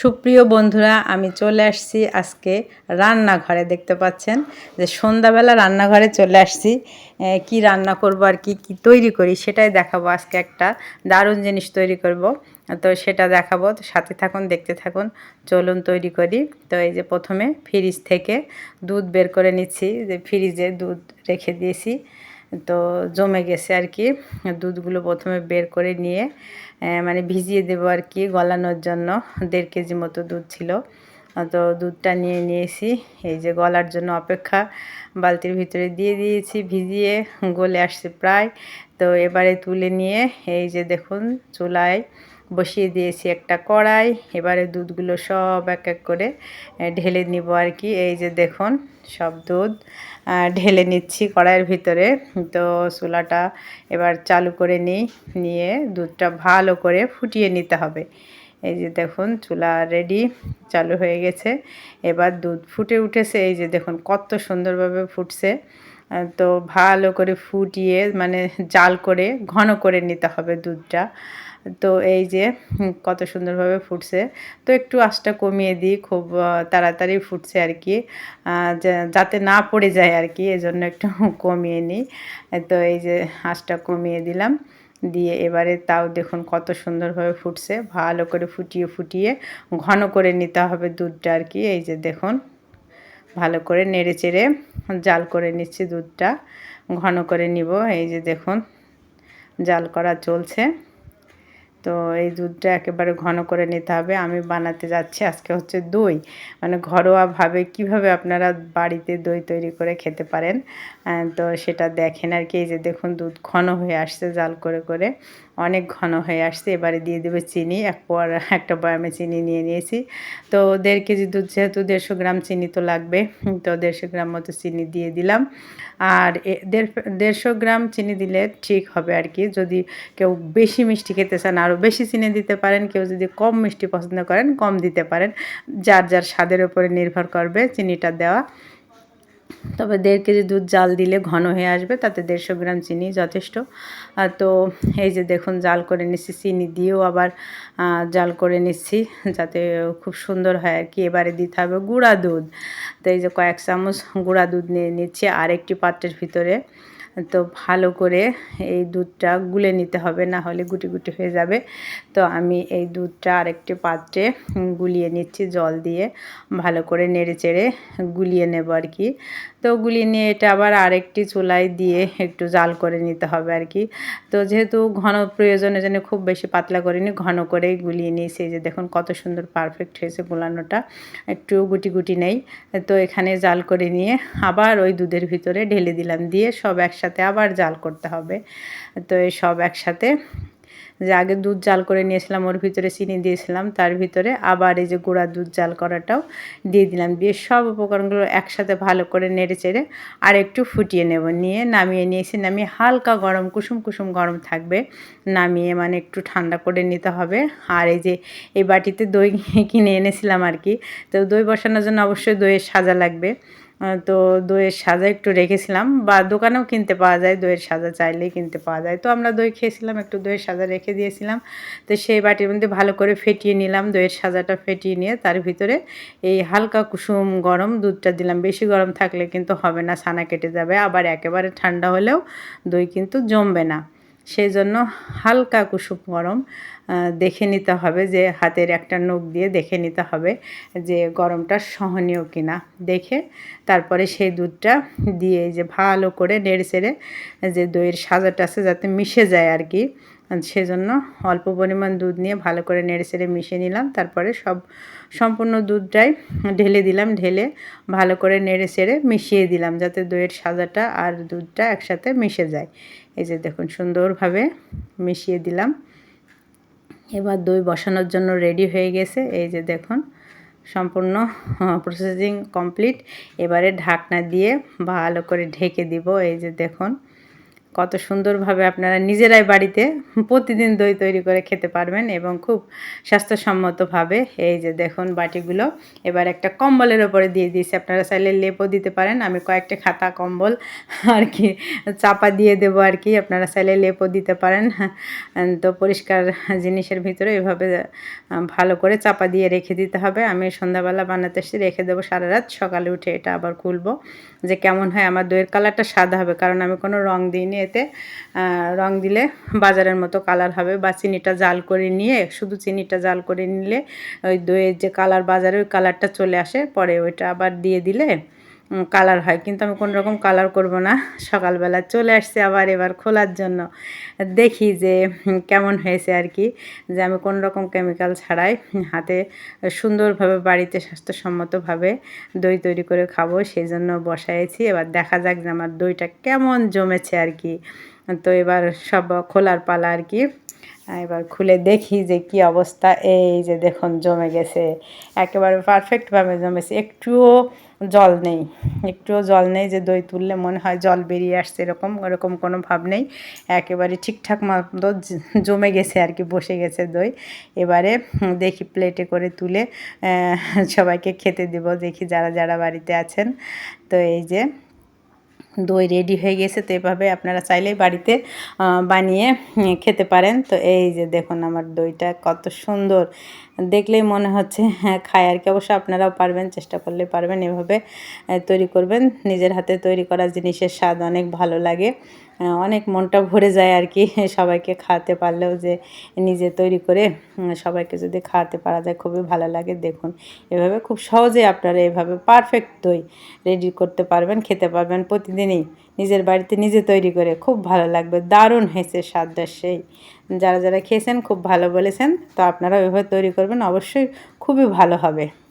সুপ্রিয় বন্ধুরা, আমি চলে আসছি আজকে রান্নাঘরে। দেখতে পাচ্ছেন যে সন্ধ্যাবেলা রান্নাঘরে চলে আসছি। কি রান্না করব আর কি কি তৈরি করি সেটাই দেখাবো। আজকে একটা দারুণ জিনিস তৈরি করব। তো সেটা দেখাবো। তো সাথে থাকুন, দেখতে থাকুন। চলুন তৈরি করি। তো এই যে প্রথমে ফ্রিজ থেকে দুধ বের করে নিচ্ছি। যে ফ্রিজে দুধ রেখে দিয়েছি। তো জমে গেছে আর কি। দুধগুলো প্রথমে বের করে নিয়ে মানে ভিজিয়ে দেবো আর কি গলানোর জন্য। দেড় কেজি মতো দুধ ছিল। তো দুধটা নিয়ে নিয়েছি। এই যে গলার জন্য অপেক্ষা, বালতির ভিতরে দিয়ে দিয়েছি, ভিজিয়ে গলে আসছে প্রায়। তো এবারে তুলে নিয়ে এই যে দেখুন, চুলায় বসিয়ে দিয়েছি একটা কড়াই। এবারে দুধগুলো সব এক এক করে ঢেলে নিব আর কি। এই যে দেখুন, সব দুধ। ঢেলে নিচ্ছি কড়াইয়ের ভিতরে। তো চুলাটা এবার চালু করে নিই, নিয়ে দুধটা ভালো করে ফুটিয়ে নিতে হবে। এই যে দেখুন, চুলা রেডি চালু হয়ে গেছে। এবার দুধ ফুটে উঠেছে, এই যে দেখুন কত সুন্দরভাবে ফুটছে। তো ভালো করে ফুটিয়ে মানে জাল করে, ঘন করে নিতে হবে দুধটা। তো এই যে কত সুন্দরভাবে ফুটছে। তো একটু আঁচটা কমিয়ে দিই, খুব তাড়াতাড়ি ফুটছে আর কি। যাতে না পড়ে যায় আর কি, এজন্য একটু কমিয়ে নিই। তো এই যে আঁচটা কমিয়ে দিলাম। দিয়ে এবারে তাও দেখুন কত সুন্দরভাবে ফুটছে। ভালো করে ফুটিয়ে ফুটিয়ে ঘন করে নিতে হবে দুধটা আর কি। এই যে দেখুন, ভালো করে নেড়ে চেড়ে জাল করে নিচ্ছি দুধটা। ঘন করে নিব। এই যে দেখুন, জাল করা চলছে। তো এই দুধটা একেবারে ঘন করে নিতে হবে। আমি বানাতে যাচ্ছি, আজকে হচ্ছে দই। মানে ঘরোয়াভাবে কীভাবে আপনারা বাড়িতে দই তৈরি করে খেতে পারেন তো সেটা দেখেন আর কি। এই যে দেখুন, দুধ ঘন হয়ে আসছে জাল করে করে। অনেক ঘন হয়ে আসছে, এবারে দিয়ে দেবে চিনি, এক পর একটা বয়ামে চিনি নিয়ে নিয়েছি। তো দেড় কেজি দুধ, যেহেতু দেড়শো গ্রাম চিনি তো লাগবে, তো দেড়শো গ্রাম মতো চিনি দিয়ে দিলাম। আর দেড়শো গ্রাম চিনি দিলে ঠিক হবে আর কি। যদি কেউ বেশি মিষ্টি খেতে চান, আরও বেশি চিনি দিতে পারেন, কেউ যদি কম মিষ্টি পছন্দ করেন, কম দিতে পারেন। যার যার স্বাদের উপরে নির্ভর করবে চিনিটা দেওয়া। তবে দেড় কেজি দুধ জাল দিলে ঘন হয়ে আসবে, তাতে দেড়শো গ্রাম চিনি যথেষ্ট। তো এই যে দেখুন, জাল করে নিচ্ছি, চিনি দিয়েও আবার জাল করে নিচ্ছি, যাতে খুব সুন্দর হয় আর কি, এবারে দিতে হবে গুঁড়া দুধ। তো এই যে কয়েক চামচ গুঁড়া দুধ নিয়ে নিচ্ছি, আর একটি পাত্রের ভিতরে। তো ভালো করে এই দুধটা গুলে নিতে হবে, না হলে গুটি গুটি হয়ে যাবে। তো আমি এই দুধটা আরেকটি পাত্রে গুলিয়ে নিচ্ছি জল দিয়ে, ভালো করে নেড়ে চেড়ে গুলিয়ে নেব আর কি। তো গুলিয়ে নিয়ে এটা আবার আরেকটি চুলায় দিয়ে একটু জাল করে নিতে হবে আর কি। তো যেহেতু ঘন প্রয়োজনের জন্য খুব বেশি পাতলা করিনি, ঘন করেই গুলিয়ে নিয়েছি। যে দেখুন কত সুন্দর পারফেক্ট হয়েছে গোলানোটা। একটু গুটি গুটি নেই। তো এখানে জাল করে নিয়ে আবার ওই দুধের ভিতরে ঢেলে দিলাম। দিয়ে সব একসাথে আবার জাল করতে হবে। তো এই সব একসাথে যে আগে দুধ জাল করে নিয়েছিলাম, ওর ভিতরে চিনি দিয়েছিলাম, তার ভিতরে আবার এই যে গুঁড়া দুধ জাল করাটাও দিয়ে দিলাম। দিয়ে সব উপকরণগুলো একসাথে ভালো করে নেড়ে চেড়ে আর একটু ফুটিয়ে নেব। নিয়ে নামিয়ে নিয়েছি, নামিয়ে হালকা গরম, কুসুম কুসুম গরম থাকবে। নামিয়ে মানে একটু ঠান্ডা করে নিতে হবে। আর এই যে এই বাটিতে দই কিনে এনেছিলাম আর কি। তো দই বসানোর জন্য অবশ্যই দইয়ের সাজা লাগবে। তো দইয়ের সাজা একটু রেখেছিলাম বা দোকানেও কিনতে পাওয়া যায়, দইয়ের সাজা চাইলেই কিনতে পাওয়া যায়। তো আমরা দই খেয়েছিলাম, একটু দইয়ের সাজা রেখে দিয়েছিলাম। তো সেই বাটির মধ্যে ভালো করে ফেটিয়ে নিলাম, দইয়ের সাজাটা ফেটিয়ে নিয়ে তার ভিতরে এই হালকা কুসুম গরম দুধটা দিলাম। বেশি গরম থাকলে কিন্তু হবে না, ছানা কেটে যাবে। আবার একেবারে ঠান্ডা হলেও দই কিন্তু জমবে না। সেই জন্য হালকা কুসুম গরম দেখে নিতে হবে যে হাতের একটা নখ দিয়ে দেখে নিতে হবে যে গরমটা সহনীয় কিনা। দেখে তারপরে সেই দুধটা দিয়ে যে ভালো করে নেড়ে চেড়ে যে দইয়ের সাজাটা আছে যাতে মিশে যায় আর কি সেজন্য অল্প পরিমাণ দুধ নিয়ে ভালো করে নেড়ে চেড়ে মিশিয়ে নিলাম। তারপরে সব সম্পূর্ণ দুধটাই ঢেলে দিলাম, ঢেলে ভালো করে নেড়ে চেড়ে মিশিয়ে দিলাম যাতে দইয়ের সাজাটা আর দুধটা একসাথে মিশে যায়। এই যে দেখুন, সুন্দরভাবে মিশিয়ে দিলাম। এবার দই বসানোর জন্য রেডি হয়ে গেছে। এই যে দেখুন, সম্পূর্ণ প্রসেসিং কমপ্লিট এবারে ঢাকনা দিয়ে ভালো করে ঢেকে দিব। এই যে দেখুন কত সুন্দরভাবে আপনারা নিজেরাই বাড়িতে প্রতিদিন দই তৈরি করে খেতে পারবেন এবং খুব স্বাস্থ্যসম্মতভাবে। এই যে দেখুন বাটিগুলো, এবার একটা কম্বলের ওপরে দিয়ে দিয়েছি। আপনারা চাইলে লেপও দিতে পারেন। আমি কয়েকটা খাতা কম্বল আর কি চাপা দিয়ে দেবো আর কি। আপনারা চাইলে লেপও দিতে পারেন। তো পরিষ্কার জিনিসের ভিতরে এভাবে ভালো করে চাপা দিয়ে রেখে দিতে হবে। আমি সন্ধ্যাবেলা বানাতে এসে রেখে দেবো সারা রাত। সকালে উঠে এটা আবার খুলবো। যে কেমন হয় আমার দইয়ের কালারটা সাদা হবে, কারণ আমি কোনো রং দিইনি। এতে রং দিলে বাজারের মতো কালার হবে বা চিনিটা জাল করে নিয়ে, শুধু চিনিটা জাল করে নিলে ওই দইয়ের যে কালার বাজারে ওই কালারটা চলে আসে, পরে ওইটা আবার দিয়ে দিলে কালার হয়। কিন্তু আমি কোনো রকম কালার করব না। সকালবেলা চলে আসছে আবার এবার খোলার জন্য। দেখি যে কেমন হয়েছে আর কি। যে আমি কোনো রকম কেমিক্যাল ছাড়াই হাতে সুন্দরভাবে বাড়িতে স্বাস্থ্যসম্মতভাবে দই তৈরি করে খাব সেই জন্য বসাইছি। এবার দেখা যাক যে আমার দইটা কেমন জমেছে আর কি। তো এবার সব খোলার পালা আর কি। এবার খুলে দেখি যে কি অবস্থা। এই যে দেখুন, জমে গেছে। একেবারে পারফেক্টভাবে জমেছে। একটুও জল নেই। একটুও জল নেই যে দই তুললে মনে হয় জল বেরিয়ে আসছে এরকম, ওরকম কোনো ভাব নেই। একেবারে ঠিকঠাক মতো জমে গেছে আর কি, বসে গেছে দই। এবারে দেখি প্লেটে করে তুলে সবাইকে খেতে দেব। দেখি যারা যারা বাড়িতে আছেন। তো এই যে দই রেডি হয়ে গেছে, তো এভাবে আপনারা চাইলেই বাড়িতে বানিয়ে খেতে পারেন। তো এই যে দেখুন আমার দইটা কত সুন্দর। দেখলেই মনে হচ্ছে হ্যাঁ খায় আর কি। অবশ্য আপনারাও পারবেন, চেষ্টা করলে পারবেন এভাবে তৈরি করবেন। নিজের হাতে তৈরি করা জিনিসের স্বাদ অনেক ভালো লাগে। অনেক মনটা ভরে যায় আর কি। সবাইকে খাওয়াতে পারলেও যে নিজে তৈরি করে সবাইকে যদি খাওয়াতে পারা যায়, খুবই ভালো লাগে। দেখুন, এভাবে খুব সহজে আপনারা এভাবে পারফেক্ট দই রেডি করতে পারবেন, খেতে পারবেন প্রতিদিনই। নিজের বাড়িতে নিজে তৈরি করে খুব ভালো লাগবে, দারুণ হয়েছে স্বাদটা সেই। যারা যারা খেয়েছেন, খুব ভালো বলেছেন। তো আপনারা ওইভাবে তৈরি করবেন, অবশ্যই খুবই ভালো হবে।